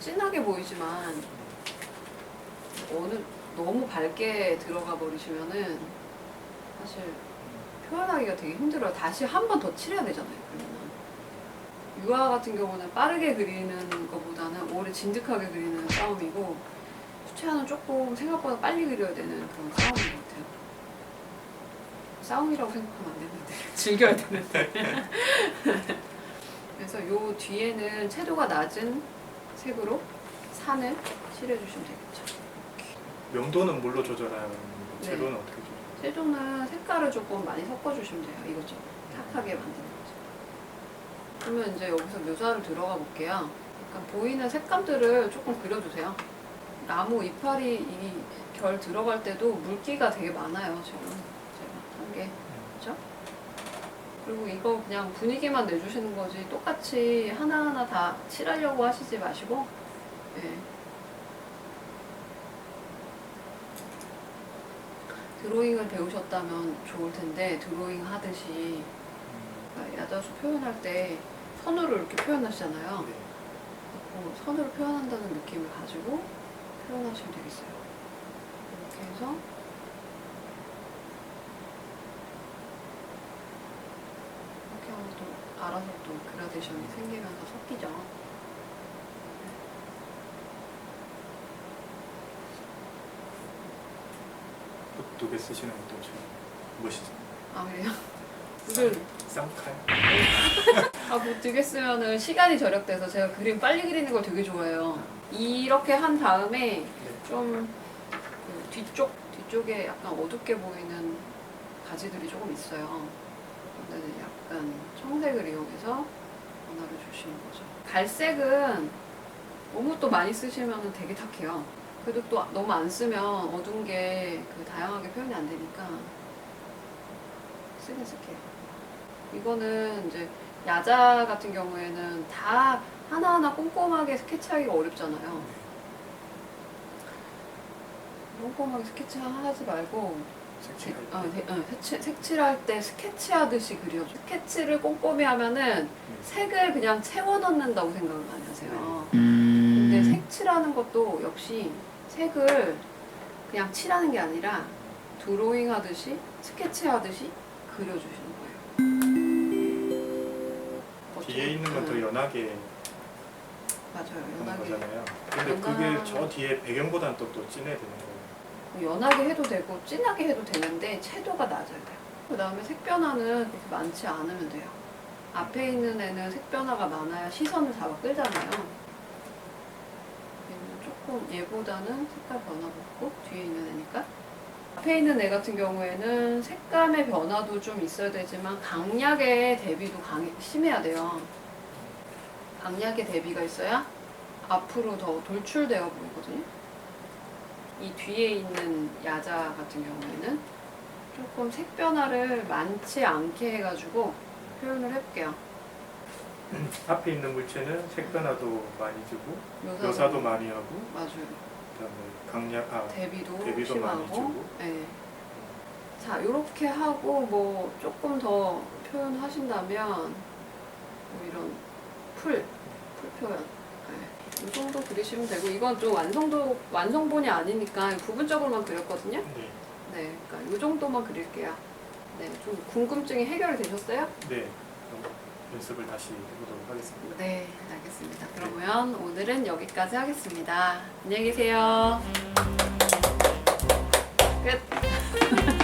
진하게 보이지만 어느 너무 밝게 들어가 버리시면은 사실 표현하기가 되게 힘들어요. 다시 한 번 더 칠해야 되잖아요. 그러면 유화 같은 경우는 빠르게 그리는 것보다는 오래 진득하게 그리는 싸움이고 수채화는 조금 생각보다 빨리 그려야 되는 그런 싸움인 것 같아요. 싸움이라고 생각하면 안 되는데 즐겨야 되는데. 그래서 요 뒤에는 채도가 낮은 색으로 산을 칠해주시면 되겠죠. 명도는 뭘로 조절하는 거고 네. 재료는 어떻게 조절? 채도는 색깔을 조금 많이 섞어주시면 돼요. 이것저것 탁하게 만드는 거죠. 그러면 이제 여기서 묘사를 들어가 볼게요. 약간 보이는 색감들을 조금 그려주세요. 나무 이파리 이 결 들어갈 때도 물기가 되게 많아요. 지금 제가 한 게. 그죠? 그리고 이거 그냥 분위기만 내주시는 거지 똑같이 하나하나 다 칠하려고 하시지 마시고 예. 드로잉을 배우셨다면 좋을 텐데 드로잉 하듯이 그러니까 야자수 표현할 때 선으로 이렇게 표현하시잖아요. 네. 어, 선으로 표현한다는 느낌을 가지고 표현하시면 되겠어요. 이렇게 해서 이렇게 하면 또 알아서 또 그라데이션이 생기면서 섞이죠. 두개 쓰시는 것도 좀 멋있어요. 아 그래요? 이걸 쌍칼. 아뭐 되게 쓰면은 시간이 절약돼서 제가 그림 빨리 그리는 걸 되게 좋아해요. 이렇게 한 다음에 네. 좀그 뒤쪽 뒤쪽에 약간 어둡게 보이는 가지들이 조금 있어요. 근데는 약간 청색을 이용해서 변화를 주시는 거죠. 갈색은 너무 또 많이 쓰시면 되게 탁해요. 그래도 또 너무 안 쓰면 어두운 게 그 다양하게 표현이 안 되니까 쓰긴 쓸게요. 이거는 이제 야자 같은 경우에는 다 하나하나 꼼꼼하게 스케치하기가 어렵잖아요. 꼼꼼하게 스케치하지 말고 색칠. 어, 네, 어, 색칠, 색칠할 때 스케치하듯이 그려. 스케치를 꼼꼼히 하면은 색을 그냥 채워 넣는다고 생각을 많이 하세요. 근데 색칠하는 것도 역시 색을 그냥 칠하는 게 아니라 드로잉 하듯이 스케치 하듯이 그려주시는 거예요. 뒤에 있는 건더 응, 연하게 맞아요. 하는 연하게 거잖아요. 근데 연하- 그게 저 뒤에 배경보다는 또, 또 진해야 되는 거예요. 연하게 해도 되고 진하게 해도 되는데 채도가 낮아야 돼요. 그 다음에 색 변화는 그렇게 많지 않으면 돼요. 앞에 있는 애는 색 변화가 많아야 시선을 잡아 끌잖아요. 얘는 조금 얘보다는 색깔 변화가 없고 뒤에 있는 애니까. 앞에 있는 애 같은 경우에는 색감의 변화도 좀 있어야 되지만 강약의 대비도 강 심해야 돼요. 강약의 대비가 있어야 앞으로 더 돌출되어 보이거든요. 이 뒤에 있는 야자 같은 경우에는 조금 색 변화를 많지 않게 해가지고 표현을 해볼게요. 앞에 있는 물체는 색 변화도 많이 주고 묘사도, 묘사도 많이 하고 맞아요. 그다음에 강약 아 대비도, 대비도 심하고. 많이 주고. 네. 자, 이렇게 하고 뭐 조금 더 표현하신다면 뭐 이런 풀, 풀 표현. 네. 이 정도 그리시면 되고 이건 좀 완성도 완성본이 아니니까 부분적으로만 그렸거든요. 네. 네, 그러니까 이 정도만 그릴게요. 네, 좀 궁금증이 해결이 되셨어요? 네. 그럼 연습을 다시 해보도록 하겠습니다. 네, 알겠습니다. 그러면 오늘은 여기까지 하겠습니다. 안녕히 계세요. 끝.